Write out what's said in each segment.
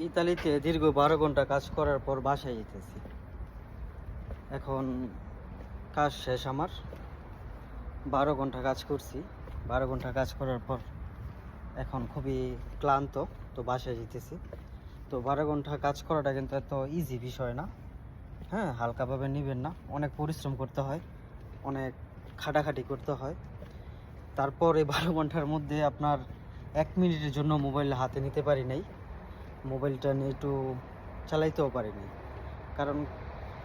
ইতালিতে দীর্ঘ বারো ঘণ্টা কাজ করার পর বাসায় যেতেছি। এখন কাজ শেষ আমার। বারো ঘণ্টা কাজ করছি। বারো ঘণ্টা কাজ করার পর এখন খুবই ক্লান্ত, তো বাসায় যেতেছি। তো বারো ঘণ্টা কাজ করাটা কিন্তু এত ইজি বিষয় না। হ্যাঁ হালকাভাবে নেবেন না। অনেক পরিশ্রম করতে হয়। অনেক খাটাখাটি করতে হয়। তারপর এই বারো ঘণ্টার মধ্যে আপনার এক মিনিটের জন্য মোবাইল হাতে নিতে পারি নাই। মোবাইলটা একটু চালাইতেও পারিনি। কারণ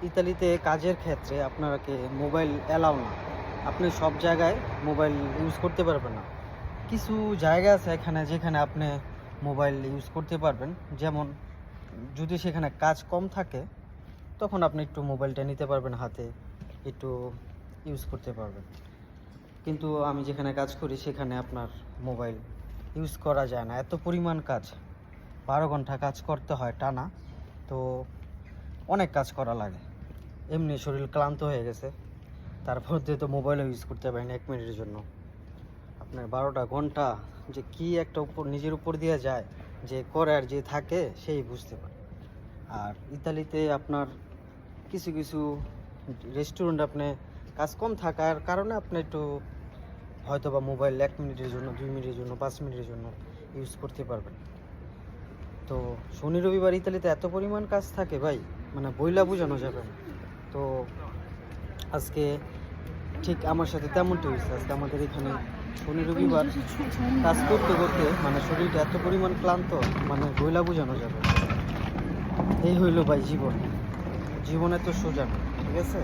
ইতালিতে কাজের ক্ষেত্রে আপনাকে মোবাইল অ্যালাউ না। আপনি সব জায়গায় মোবাইল ইউজ করতে পারবেন না। কিছু জায়গা আছে এখানে যেখানে আপনি মোবাইল ইউজ করতে পারবেন। যেমন যদি সেখানে কাজ কম থাকে, তখন আপনি একটু মোবাইলটা নিতে পারবেন হাতে, একটু ইউজ করতে পারবেন। কিন্তু আমি যেখানে কাজ করি, সেখানে আপনার মোবাইল ইউজ করা যায় না। এত পরিমাণ কাজ। বারো ঘণ্টা কাজ করতে হয় টানা, তো অনেক কাজ করা লাগে। এমনি শরীর ক্লান্ত হয়ে গেছে। তারপর দিয়ে তো মোবাইলও ইউজ করতে পারি না এক মিনিটের জন্য। আপনার বারোটা ঘণ্টা যে কি একটা উপর, নিজের উপর দিয়ে যায়, যে করে আর যে থাকে সেই বুঝতে পারে। আর ইতালিতে আপনার কিছু কিছু রেস্টুরেন্ট আপনি কাজ কম থাকার কারণে আপনি একটু হয়তো বা মোবাইল এক মিনিটের জন্য, দুই মিনিটের জন্য, পাঁচ মিনিটের জন্য ইউজ করতে পারবেন। তো শনি রবিবার ইতালিতে এত পরিমাণ কাজ থাকে ভাই মানে বইলা বোঝানো যাবে তো আজকে ঠিক আমার সাথে তেমনটি হয়েছে। আজকে আমাদের এখানে শনি রবিবার কাজ করতে করতে মানে শরীরটা এত পরিমাণ ক্লান্ত মানে বইলা বোঝানো যাবে এই হইল ভাই জীবন। জীবনে তো সোজা ঠিক আছে?